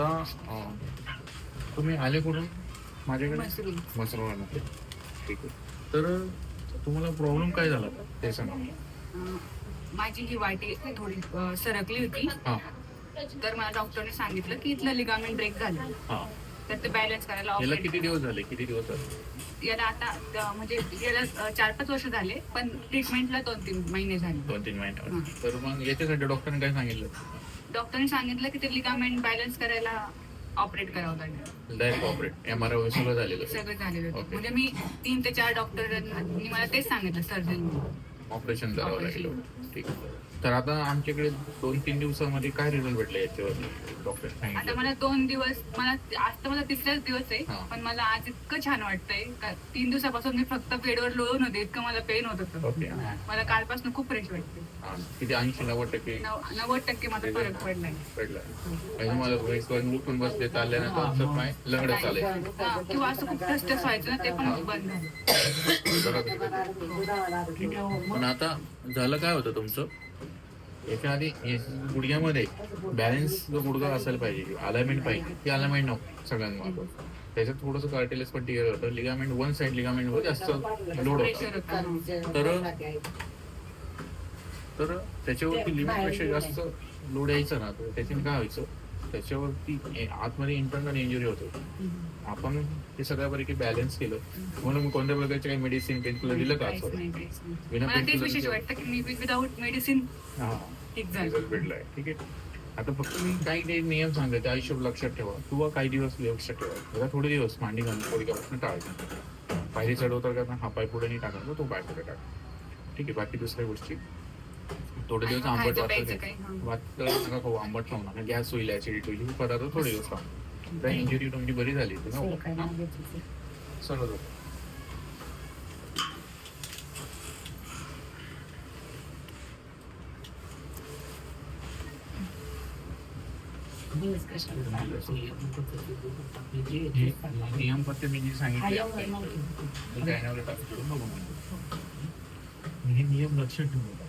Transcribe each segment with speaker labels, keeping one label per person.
Speaker 1: आता अं, तुम्ही आले कुठून? माझ्याकडे? मसरवाडा ठीक आहे. तर तुम्हाला प्रॉब्लेम काय झाला? ते सांगा.
Speaker 2: अं, माझी ही वाटी थोडी अं, सरकली होती.
Speaker 1: हां.
Speaker 2: तर मला डॉक्टरने सांगितलं की इथलं लिगामेंट ब्रेक झालं.
Speaker 1: हां.
Speaker 2: तर ते बॅलन्स करायला
Speaker 1: याला किती दिवस झाले? किती दिवस झाले?
Speaker 2: याला आता म्हणजे याला चार पाच वर्ष झाले पण ट्रीटमेंटला दोन तीन महिने झाले.
Speaker 1: दोन तीन महिन्यावर तर मग याच्यासाठी डॉक्टरने काय सांगितलं?
Speaker 2: डॉक्टरने सांगितलं की ते लिगामेंट बॅलन्स करायला ऑपरेट करावं लागेल.
Speaker 1: Direct operate M R I सगळं झालेलं
Speaker 2: सगळं झालेलं होतं.
Speaker 1: Okay.
Speaker 2: म्हणजे मी तीन ते चार डॉक्टरांनी मला तेच सांगितलं सर्जन
Speaker 1: ऑपरेशन करावं लागेल. ठीक. आहे तर आता आमच्याकडे दोन तीन दिवसामध्ये काय रिझल्ट भेटले याच्यावर डॉक्टर
Speaker 2: आता
Speaker 1: सांगितलं
Speaker 2: मला दोन दिवस मला आज तर मला तिसराच दिवस आहे. पण मला आज इतकं छान वाटतंय का तीन दिवसापासून मी फक्त बेडवर लोळून होते इतकं मला पेन होत होतं.
Speaker 1: ओके.
Speaker 2: मला कालपासून खूप फ्रेश वाटते
Speaker 1: हा. किती ऐंशी नव्वद टक्के?
Speaker 2: नव- नव्वद टक्के माझा फरक पडलाय
Speaker 1: पडला आणि तुम्हाला वेळेस उठून बसले चालल्यानंतर आमचं पाय? लगड चालेल.
Speaker 2: हा, किंवा असं खूप टस्ट व्हायचं ना ते पण बंद झालं
Speaker 1: ठीक आहे. पण आता झालं काय होतं तुमचं? याच्या आधी गुडघ्यामध्ये बॅलन्स जो गुडघा असायला पाहिजे अलाइनमेंट पाहिजे ती अलाइनमेंट नव्हती सगळ्यांना त्याच्यात थोडंसं कार्टेलेस पण टिअर होतं. लिगामेंट वन साइड लिगामेंटवर जास्त लोड होता.
Speaker 2: होतं
Speaker 1: तर तर त्याच्यावरती लिमिटपेक्षा जास्त लोड यायचं ना. तर त्याच्याने काय व्हायचं? त्याच्यावरती ए- आतमध्ये इंटरनल इंजुरी होते आपण ते सगळ्यापैकी बॅलन्स केलं. म्हणून कोणत्या प्रकारचे काही मेडिसिन पेनकिलर दिलं का?
Speaker 2: काहीच
Speaker 1: असं
Speaker 2: नाही, काहीच नाही.
Speaker 1: बिना
Speaker 2: मला तेच
Speaker 1: painkiller
Speaker 2: विशेष
Speaker 1: चे-
Speaker 2: वाटतं की मी विदाऊट मेडिसिन
Speaker 1: हा.
Speaker 2: ठीक झालं.
Speaker 1: रिझल्ट भेटलाय ठीक आहे. आता फक्त मी काही काही नियम सांगते. ते आयुष्य लक्षात ठेवा. किंवा काही दिवस लक्षात ठेवा. जरा थोडे दिवस मांडी घालून थोडी कापासून टाळायचं पायरी चढवता का? हा पाय पुढे नाही टाकायचा तो पाय पुढे टाका ठीक आहे. बाकी दुसऱ्या गोष्टी. थोडे दिवस आंबट
Speaker 2: खायचं
Speaker 1: वाटतं
Speaker 2: प्यायचं काही, हा.
Speaker 1: वाटतं नका खाऊ आंबट खाऊ नका गॅस होईल ऍसिडिटी होईल हे पदार्थ थोडे दिवस खाऊ. इंजुरी तुमची बरी झाली होती ना सर्व लोक नियम मी जे सांगितले टाकतो, बघू म्हणजे. हे नियम लक्षात ठेवू.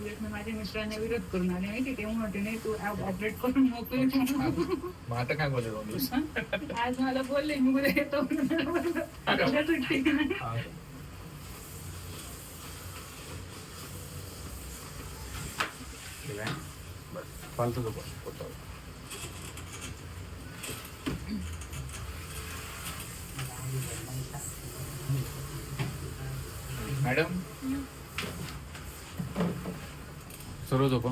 Speaker 2: माझ्या मिस्टरांना विरोध करून आले माहिती ते म्हणते नाही तू ऑपरेट करून मोकळी.
Speaker 1: मग आता काय बोलले दोन दिवस
Speaker 2: आज मला बोलले मी उद्या येतो. सुट्टी?
Speaker 1: बरं. फालतू नको होतं. मॅडम सर्व झोपा